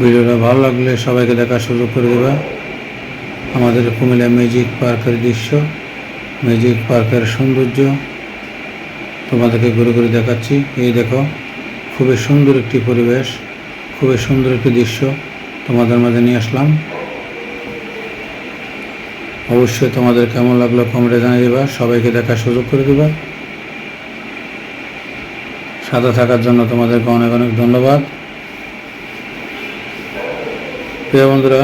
ভিডিওটা ভালো লাগলে সবাইকে দেখার সুযোগ করে দেবা। আমাদের কুমিল্লা ম্যাজিক পার্কের দৃশ্য ম্যাজিক পার্কের সৌন্দর্য তোমাদেরকে ঘুরে ঘুরে দেখাচ্ছি। এই দেখো, খুবই সুন্দর একটি পরিবেশ, খুবই সুন্দর একটি দৃশ্য তোমাদের মাঝে নিয়ে আসলাম। অবশ্যই তোমাদের কেমন লাগল কমেন্টে জানিয়ে দেবা, সবাইকে দেখার সুযোগ করে দেবা। সাথে থাকার জন্য তোমাদেরকে অনেক অনেক ধন্যবাদ। প্রিয় বন্ধুরা,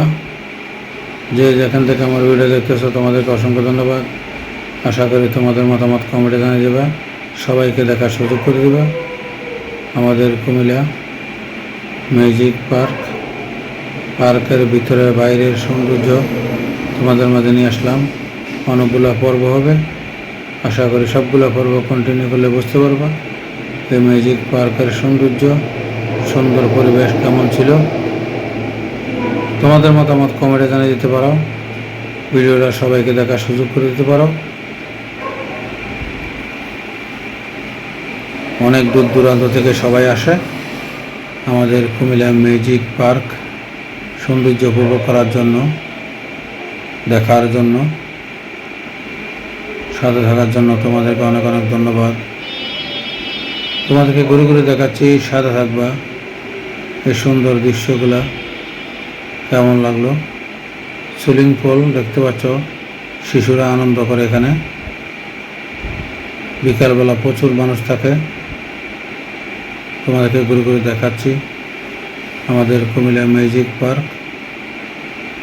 যে যেখান থেকে আমার ভিডিও দেখতেছো, তোমাদেরকে অসংখ্য ধন্যবাদ। আশা করি তোমাদের মতামত কমেন্টে জানিয়ে দেবা। সবাইকে দেখার সুযোগ করে দেবে। আমাদের কুমিল্লা ম্যাজিক পার্ক, পার্কের ভিতরে বাইরের সৌন্দর্য তোমাদের মাঝে নিয়ে আসলাম। অনেকগুলো পর্ব হবে। আশা করি সবগুলো পর্ব কন্টিনিউ করলে বুঝতে পারবা এই ম্যাজিক পার্কের সৌন্দর্য, সুন্দর পরিবেশ কেমন ছিল। তোমাদের মতামত কমেন্টে জানিয়ে দিতে পারো। ভিডিওটা সবাইকে দেখার সুযোগ করে দিতে পারো। অনেক দূর দূরান্ত থেকে সবাই আসে। আমাদের কুমিল্লা ম্যাজিক পার্ক সৌন্দর্য উপভোগ করার জন্য, দেখার জন্য, সাথে থাকার জন্য তোমাদেরকে অনেক অনেক ধন্যবাদ। তোমাদেরকে ঘুরে ঘুরে দেখাচ্ছি, সাথে থাকবা। এই সুন্দর দৃশ্যগুলা। কেমন লাগল? সুইমিং পুল দেখতে পাচ্ছ, শিশুরা আনন্দ করে এখানে। বিকালবেলা প্রচুর মানুষ থাকে। তোমাদেরকে ঘুরে ঘুরে দেখাচ্ছি আমাদের কুমিল্লা ম্যাজিক পার্ক।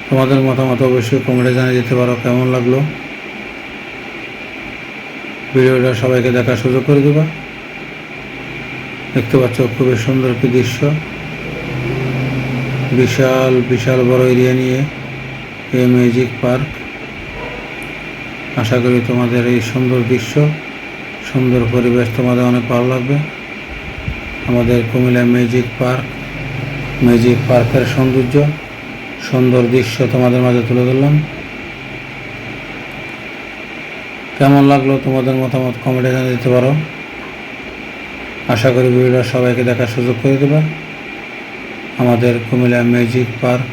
তোমাদের মতামত অবশ্যই কমেন্টে জানিয়ে দিতে পারো কেমন লাগল। ভিডিওটা সবাইকে দেখার সুযোগ করে দেবা। দেখতে পাচ্ছ খুবই সুন্দর একটি দৃশ্য। বিশাল বিশাল বড় এরিয়া নিয়ে এই ম্যাজিক পার্ক আশা করি তোমাদের এই সুন্দর দৃশ্য, সুন্দর পরিবেশ তোমাদের অনেক ভালো লাগবে। আমাদের কুমিল্লা ম্যাজিক পার্ক ম্যাজিক পার্কের সৌন্দর্য, সুন্দর দৃশ্য তোমাদের মাঝে তুলে ধরলাম। কেমন লাগল তোমাদের মতামত কমেন্টে জানিয়ে দিতে পারো। আশা করি ভিডিওটা সবাইকে দেখার সুযোগ করে দেবে। আমাদের কুমিল্লা ম্যাজিক পার্ক।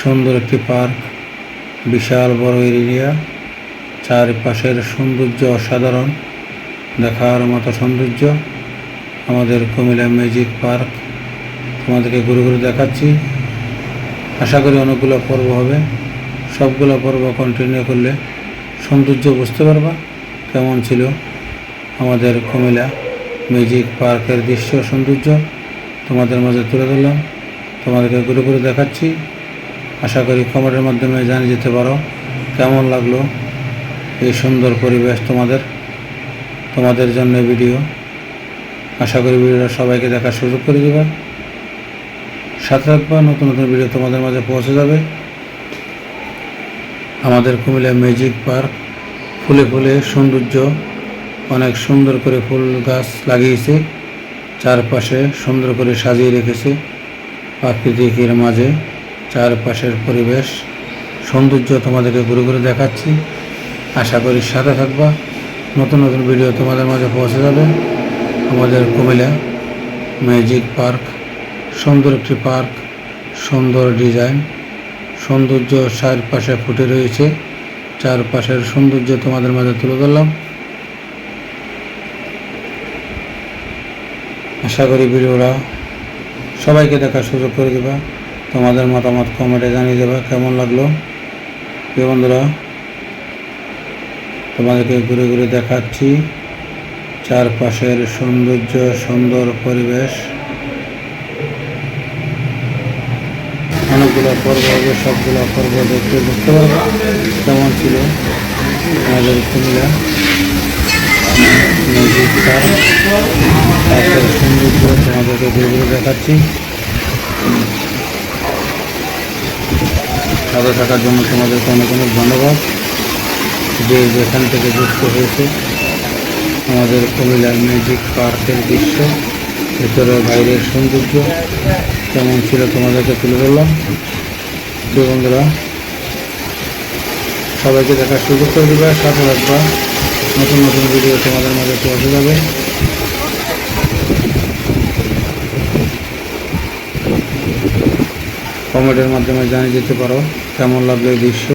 সুন্দর একটি পার্ক, বিশাল বড় এরিয়া, চারপাশের সৌন্দর্য অসাধারণ, দেখার মতো সৌন্দর্য। আমাদের কুমিল্লা ম্যাজিক পার্ক তোমাদেরকে ঘুরে ঘুরে দেখাচ্ছি। আশা করি অনেকগুলো পর্ব হবে। সবগুলো পর্ব কন্টিনিউ করলে সৌন্দর্য বুঝতে পারবা কেমন ছিল আমাদের কুমিল্লা ম্যাজিক পার্কের দৃশ্য সৌন্দর্য। তোমাদের মাঝে তুলে ধরলাম। তোমাদেরকে ঘুরে ঘুরে দেখাচ্ছি। আশা করি কমেন্টের মাধ্যমে জানিয়ে যেতে পারো কেমন লাগল এই সুন্দর পরিবেশ তোমাদের তোমাদের জন্য ভিডিও। আশা করি ভিডিওটা সবাইকে দেখার সুযোগ করে দেবা। সাথে থাকবা, নতুন নতুন ভিডিও তোমাদের মাঝে পৌঁছে যাবে। আমাদের কুমিল্লা ম্যাজিক পার্ক ফুলে ফুলে সৌন্দর্য, অনেক সুন্দর করে ফুল গাছ লাগিয়েছে। চারপাশে সুন্দর করে সাজিয়ে রেখেছে। প্রাকৃতিকের মাঝে চারপাশের পরিবেশ, সৌন্দর্য তোমাদেরকে ঘুরে ঘুরে দেখাচ্ছি। আশা করি সাথে থাকবা। নতুন নতুন ভিডিও তোমাদের মাঝে পৌঁছে যাবে। আমাদের কুমিল্লা ম্যাজিক পার্ক, সুন্দর একটি পার্ক, সুন্দর ডিজাইন, সৌন্দর্য চারপাশে ফুটে রয়েছে। চারপাশের সৌন্দর্য তোমাদের মাঝে তুলে ধরলাম। আশা করি ভিডিওটা সবাইকে দেখার সুযোগ করে দেবা। তোমাদের মতামত কমেন্টে জানিয়ে দেবা, কেমন লাগল? প্রিয় বন্ধুরা, তোমাদেরকে ঘুরে ঘুরে দেখাচ্ছি চারপাশের সৌন্দর্য, সুন্দর পরিবেশ। অনেকগুলো পর্ব হবে, সবগুলো পর্ব দেখতে বুঝতে পারব কেমন ছিল? আমাদের কুমিল্লা। সৌন্দর্য তোমাদেরকে দেখাচ্ছি সাথে থাকার জন্য তোমাদেরকে অনেক অনেক ধন্যবাদ যে যেখান থেকে যুক্ত হয়েছে আমাদের কুমিল্লার ম্যাজিক পার্কের দৃশ্য ভেতরে বাইরের সৌন্দর্য কেমন ছিল তোমাদেরকে তুলে ধরলাম বন্ধুরা সবাইকে দেখার সুযোগ করে দেবে, সাথে রাখবা নতুন নতুন ভিডিও তোমাদের মাঝে পৌঁছে যাবে কমেন্টের মাধ্যমে জানিয়ে যেতে পারো, কেমন লাগল এই দৃশ্য?